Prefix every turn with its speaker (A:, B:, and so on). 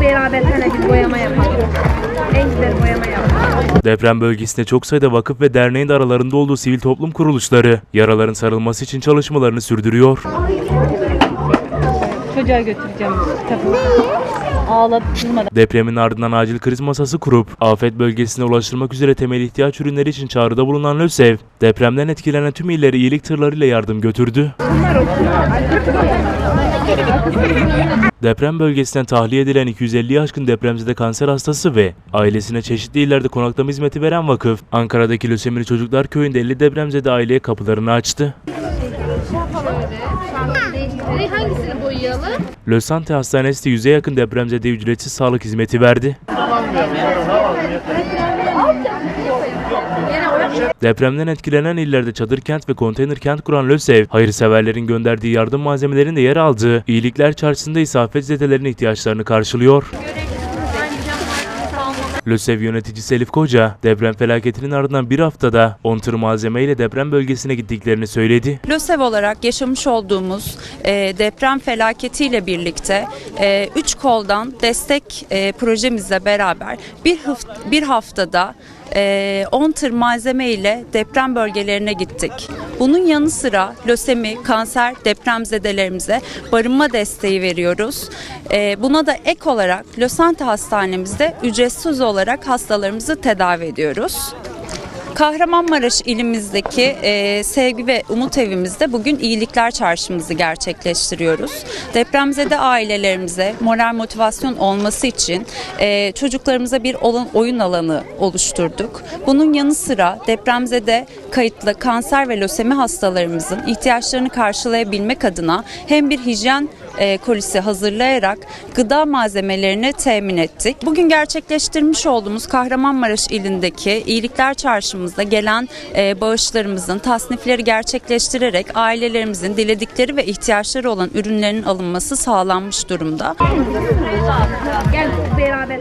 A: Beraber bir boyama yapalım. En güzel boyama yapalım.
B: Deprem bölgesinde çok sayıda vakıf ve derneğin de aralarında olduğu sivil toplum kuruluşları yaraların sarılması için çalışmalarını sürdürüyor.
C: Çocuğa götüreceğim tabii. Ağlatılmadan.
B: Depremin ardından acil kriz masası kurup afet bölgesine ulaştırmak üzere temel ihtiyaç ürünleri için çağrıda bulunan LÖSEV, depremden etkilenen tüm illere iyilik tırlarıyla yardım götürdü. Deprem bölgesinden tahliye edilen 250'yi aşkın depremzede kanser hastası ve ailesine çeşitli illerde konaklama hizmeti veren vakıf, Ankara'daki Lösemili Çocuklar Köyü'nde 50 depremzede aileye kapılarını açtı.
A: Hangisini boyayalım?
B: Lösante Hastanesi de 100'e yakın depremzede ücretsiz sağlık hizmeti verdi. Depremden etkilenen illerde çadır kent ve konteyner kent kuran LÖSEV, hayırseverlerin gönderdiği yardım malzemelerinin de yer aldığı iyilikler çarşısında ise afetzedelerinin ihtiyaçlarını karşılıyor. LÖSEV yöneticisi Elif Koca, deprem felaketinin ardından bir haftada 10 tır malzemeyle deprem bölgesine gittiklerini söyledi.
D: LÖSEV olarak yaşamış olduğumuz e, deprem felaketiyle birlikte 3 koldan destek e, projemizle beraber bir, hıf- bir haftada 10 tır malzeme ile deprem bölgelerine gittik. Bunun yanı sıra lösemi, kanser depremzedelerimize barınma desteği veriyoruz. E, buna da ek olarak Lösante Hastanemizde ücretsiz olarak hastalarımızı tedavi ediyoruz. Kahramanmaraş ilimizdeki e, Sevgi ve Umut Evimizde bugün iyilikler çarşımızı gerçekleştiriyoruz. Depremzede ailelerimize moral motivasyon olması için e, çocuklarımıza bir olan oyun alanı oluşturduk. Bunun yanı sıra depremzede kayıtlı kanser ve lösemi hastalarımızın ihtiyaçlarını karşılayabilmek adına hem bir hijyen e, kolisi hazırlayarak gıda malzemelerini temin ettik. Bugün gerçekleştirmiş olduğumuz Kahramanmaraş ilindeki iyilikler çarşımızda gelen e, bağışlarımızın tasnifleri gerçekleştirerek ailelerimizin diledikleri ve ihtiyaçları olan ürünlerin alınması sağlanmış durumda.
A: Gel beraber